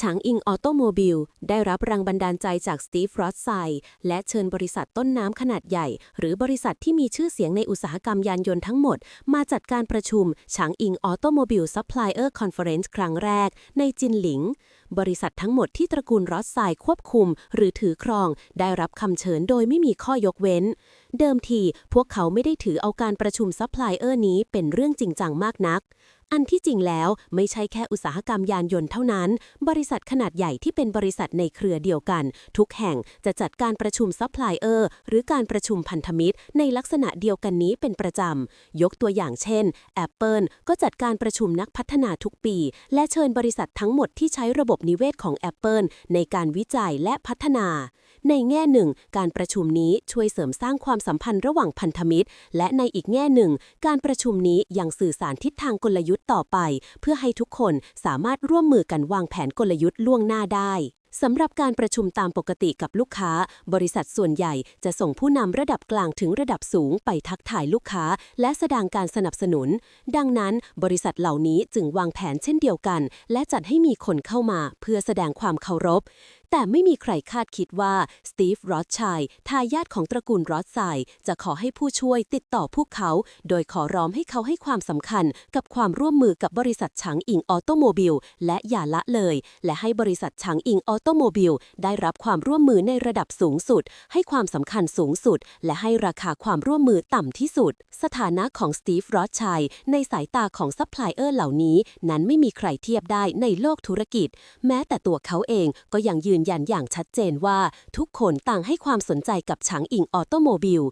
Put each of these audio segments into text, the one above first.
ฉางอิงออโตโมบิลได้รับแรงบันดาลใจจากสตีฟรอสไซและเชิญบริษัทต้นน้ำขนาดใหญ่ หรือบริษัทที่มีชื่อเสียงในอุตสาหกรรมยานยนต์ทั้งหมด มาจัดการประชุมฉางอิงออโตโมบิลซัพพลายเออร์คอนเฟอเรนซ์ครั้งแรกในจินหลิงบริษัททั้งหมดที่ตระกูลรอสไซควบคุม หรือถือครอง ได้รับคำเชิญโดยไม่มีข้อยกเว้น เดิมทีพวกเขาไม่ได้ถือเอาการประชุมซัพพลายเออร์นี้เป็นเรื่องจริงจังมากนัก อันที่จริงแล้วไม่ใช่แค่อุตสาหกรรมยานยนต์เท่านั้น บริษัทขนาดใหญ่ที่เป็นบริษัทในเครือเดียวกัน ทุกแห่งจะจัดการประชุมซัพพลายเออร์หรือการประชุมพันธมิตร ในลักษณะเดียวกันนี้เป็นประจำ ยกตัวอย่างเช่น Apple ก็จัดการประชุมนักพัฒนาทุกปี และเชิญบริษัททั้งหมดที่ใช้ระบบนิเวศของ Apple ในการวิจัยและพัฒนา ในแง่หนึ่ง การประชุมนี้ช่วยเสริมสร้างความสัมพันธ์ระหว่างพันธมิตร และในอีกแง่หนึ่ง การประชุมนี้ยังสื่อสารทิศทางกลยุทธ์ต่อไป เพื่อให้ทุกคนสามารถร่วมมือกันวางแผนกลยุทธ์ล่วงหน้าได้ สำหรับการประชุมตามปกติกับลูกค้า บริษัทส่วนใหญ่จะส่งผู้นำระดับกลางถึงระดับสูงไปทักทายลูกค้า และแสดงการสนับสนุน ดังนั้น บริษัทเหล่านี้จึงวางแผนเช่นเดียวกัน และจัดให้มีคนเข้ามาเพื่อแสดงความเคารพ แต่ไม่มีใครคาดคิดว่าสตีฟรอสชัยทายาทของตระกูลรอสไซจะขอให้ผู้ช่วยติดต่อพวกเขา โดยขอร้องให้เขาให้ความสำคัญกับความร่วมมือกับบริษัทฉางอิงออโตโมบิลและอย่าละเลย และให้บริษัทฉางอิงออโตโมบิลได้รับความร่วมมือในระดับสูงสุด ให้ความสำคัญสูงสุด และให้ราคาความร่วมมือต่ำที่สุด สถานะของสตีฟรอสชัยในสายตาของซัพพลายเออร์เหล่านี้ นั้นไม่มีใครเทียบได้ในโลกธุรกิจ แม้แต่ตัวเขาเองก็ยังยืนยันอย่างชัดเจนว่าทุกคนต่างให้ความสนใจกับฉางอิงออโตโมบิล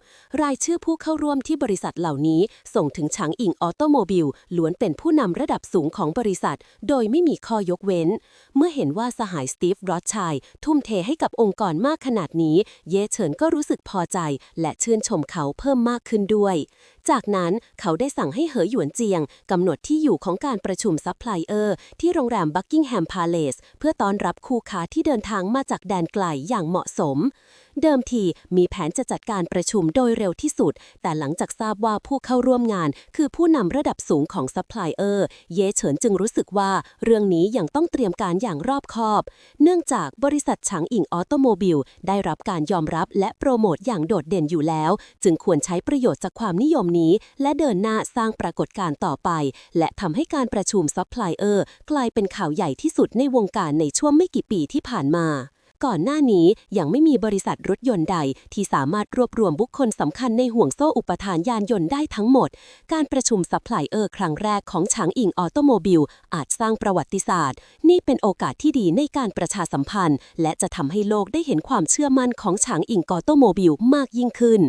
รายชื่อผู้เข้าร่วมที่บริษัทเหล่านี้ ส่งถึงฉางอิงออโตโมบิลล้วนเป็นผู้นำระดับสูงของบริษัท โดยไม่มีข้อยกเว้น เมื่อเห็นว่าสหายสตีฟรอสชัยทุ่มเทให้กับองค์กรมากขนาดนี้ เย่เฉินก็รู้สึกพอใจ และชื่นชมเขาเพิ่มมากขึ้นด้วยจากนั้นเขาได้สั่งให้เหอหยวนเจียงกำหนดที่อยู่ของการประชุมซัพพลายเออร์ที่โรงแรมบักกิงแฮมพาเลสเพื่อต้อนรับคู่ค้าที่เดินทางมาจากแดนไกลอย่างเหมาะสม เดิมทีมีแผนจะจัดการประชุมโดยเร็วที่สุด แต่หลังจากทราบว่าผู้เข้าร่วมงาน คือผู้นำระดับสูงของซัพพลายเออร์เย่เฉินจึงรู้สึกว่าเรื่องนี้ยังต้องเตรียมการอย่างรอบคอบ เนื่องจากบริษัทฉางอิงออโตโมบิลได้รับการยอมรับและโปรโมทอย่างโดดเด่นอยู่แล้ว จึงควรใช้ประโยชน์จากความนิยมนี้ และเดินหน้าสร้างปรากฏการณ์ต่อไป และทำให้การประชุมซัพพลายเออร์กลายเป็นข่าวใหญ่ที่สุดในวงการในช่วงไม่กี่ปีที่ผ่านมา ก่อนหน้านี้ยังไม่มีบริษัทรถยนต์ใด ที่สามารถรวบรวมบุคคลสำคัญในห่วงโซ่อุปทานยานยนต์ได้ทั้งหมด การประชุมซัพพลายเออร์ครั้งแรกของฉางอิงออโตโมบิลอาจสร้างประวัติศาสตร์ นี่เป็นโอกาสที่ดีในการประชาสัมพันธ์ และจะทำให้โลกได้เห็นความเชื่อมั่นของฉางอิงออโตโมบิลมากยิ่งขึ้น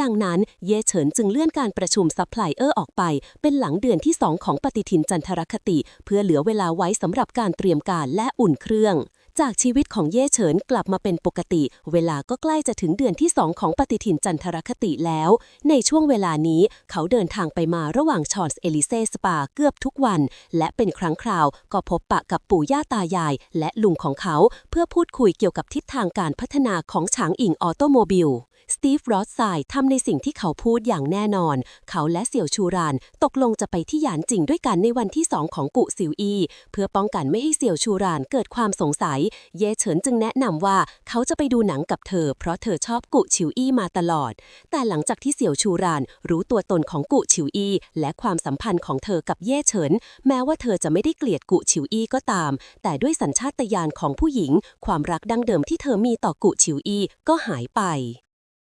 ดังนั้นเย่เฉินจึงเลื่อนการประชุมซัพพลายเออร์ออกไป เป็นหลังเดือนที่ 2 ของปฏิทินจันทรคติ เพื่อเหลือเวลาไว้สำหรับการเตรียมการและอุ่นเครื่อง จากชีวิตของเย่เฉินกลับมาเป็นปกติ เวลาก็ใกล้จะถึงเดือนที่สองของปฏิทินจันทรคติแล้ว ในช่วงเวลานี้เขาเดินทางไปมาระหว่างชอนส์เอลิเซสปาเกือบทุกวัน และเป็นครั้งคราวก็พบปะกับปู่ย่าตายาย และลุงของเขา เพื่อพูดคุยเกี่ยวกับทิศทางการพัฒนาของฉางอิงออโตโมบิล สตีฟรอสไซทำในสิ่งที่เขาพูดอย่างแน่นอน เขาและเสี่ยวชูรานตกลงจะไปที่หยานจิงด้วยกันในวันที่2ของกุซิวอี เพื่อป้องกันไม่ให้เสี่ยวชูรานเกิดความสงสัย เย่เฉินจึงแนะนำว่าเขาจะไปดูหนังกับเธอ เพราะเธอชอบกุชิวอี้มาตลอด แต่หลังจากที่เสี่ยวชูรานรู้ตัวตนของกุชิวอี้และความสัมพันธ์ของเธอกับเย่เฉิน แม้ว่าเธอจะไม่ได้เกลียดกุชิวอี้ก็ตาม แต่ด้วยสัญชาตญาณของผู้หญิง ความรักดั้งเดิมที่เธอมีต่อกุชิวอี้ก็หายไป